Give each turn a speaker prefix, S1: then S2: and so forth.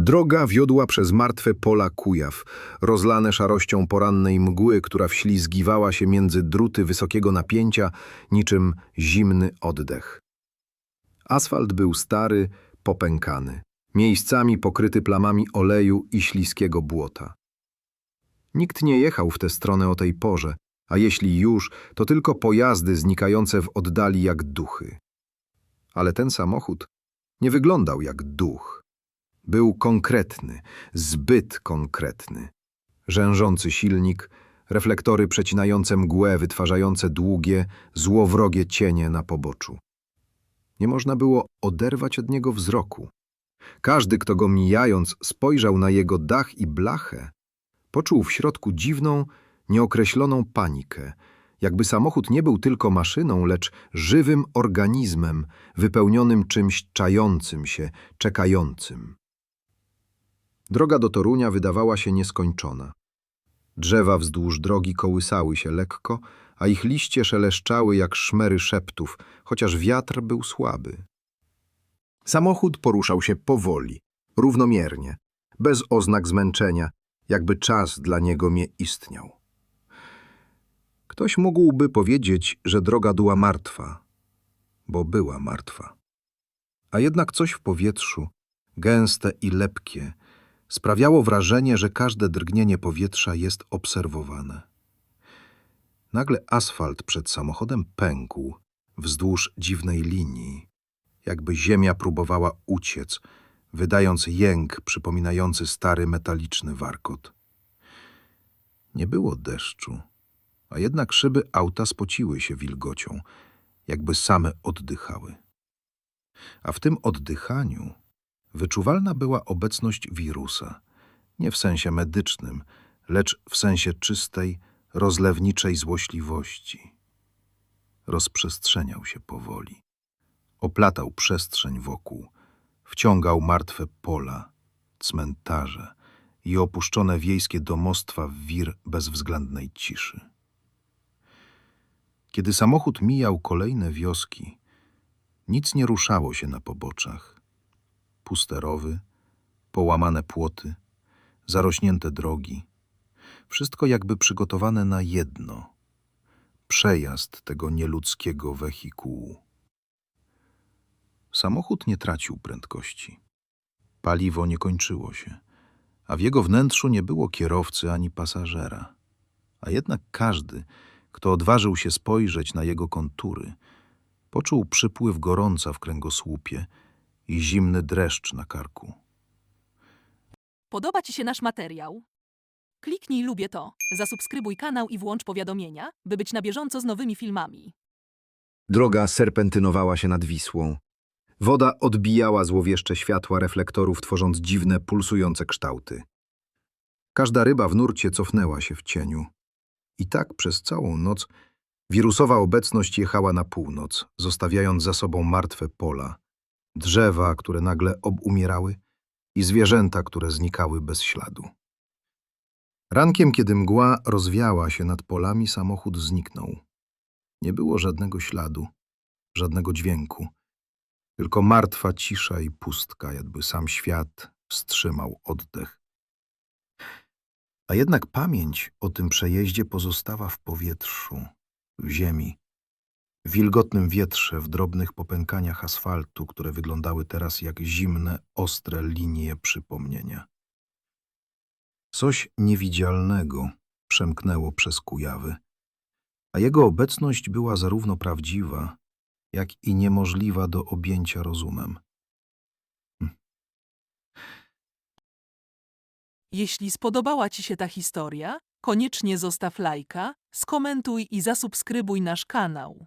S1: Droga wiodła przez martwe pola Kujaw, rozlane szarością porannej mgły, która wślizgiwała się między druty wysokiego napięcia, niczym zimny oddech. Asfalt był stary, popękany, miejscami pokryty plamami oleju i śliskiego błota. Nikt nie jechał w tę stronę o tej porze, a jeśli już, to tylko pojazdy znikające w oddali jak duchy. Ale ten samochód nie wyglądał jak duch. Był konkretny, zbyt konkretny. Rzężący silnik, reflektory przecinające mgłę, wytwarzające długie, złowrogie cienie na poboczu. Nie można było oderwać od niego wzroku. Każdy, kto go mijając spojrzał na jego dach i blachę, poczuł w środku dziwną, nieokreśloną panikę, jakby samochód nie był tylko maszyną, lecz żywym organizmem, wypełnionym czymś czającym się, czekającym. Droga do Torunia wydawała się nieskończona. Drzewa wzdłuż drogi kołysały się lekko, a ich liście szeleszczały jak szmery szeptów, chociaż wiatr był słaby. Samochód poruszał się powoli, równomiernie, bez oznak zmęczenia, jakby czas dla niego nie istniał. Ktoś mógłby powiedzieć, że droga była martwa, bo była martwa. A jednak coś w powietrzu, gęste i lepkie, sprawiało wrażenie, że każde drgnienie powietrza jest obserwowane. Nagle asfalt przed samochodem pękł wzdłuż dziwnej linii, jakby ziemia próbowała uciec, wydając jęk przypominający stary metaliczny warkot. Nie było deszczu, a jednak szyby auta spociły się wilgocią, jakby same oddychały. A w tym oddychaniu wyczuwalna była obecność wirusa, nie w sensie medycznym, lecz w sensie czystej, rozlewniczej złośliwości. Rozprzestrzeniał się powoli. Oplatał przestrzeń wokół, wciągał martwe pola, cmentarze i opuszczone wiejskie domostwa w wir bezwzględnej ciszy. Kiedy samochód mijał kolejne wioski, nic nie ruszało się na poboczach. Puste rowy, połamane płoty, zarośnięte drogi. Wszystko jakby przygotowane na jedno przejazd tego nieludzkiego wehikułu. Samochód nie tracił prędkości. Paliwo nie kończyło się, a w jego wnętrzu nie było kierowcy ani pasażera. A jednak każdy, kto odważył się spojrzeć na jego kontury, poczuł przypływ gorąca w kręgosłupie i zimny dreszcz na karku.
S2: Podoba Ci się nasz materiał? Kliknij lubię to, zasubskrybuj kanał i włącz powiadomienia, by być na bieżąco z nowymi filmami.
S1: Droga serpentynowała się nad Wisłą. Woda odbijała złowieszcze światła reflektorów, tworząc dziwne, pulsujące kształty. Każda ryba w nurcie cofnęła się w cieniu. I tak przez całą noc wirusowa obecność jechała na północ, zostawiając za sobą martwe pola, drzewa, które nagle obumierały i zwierzęta, które znikały bez śladu. Rankiem, kiedy mgła rozwiała się nad polami, samochód zniknął. Nie było żadnego śladu, żadnego dźwięku, tylko martwa cisza i pustka, jakby sam świat wstrzymał oddech. A jednak pamięć o tym przejeździe pozostała w powietrzu, w ziemi, w wilgotnym wietrze, w drobnych popękaniach asfaltu, które wyglądały teraz jak zimne, ostre linie przypomnienia. Coś niewidzialnego przemknęło przez Kujawy, a jego obecność była zarówno prawdziwa, jak i niemożliwa do objęcia rozumem.
S2: Jeśli spodobała Ci się ta historia, koniecznie zostaw lajka, skomentuj i zasubskrybuj nasz kanał.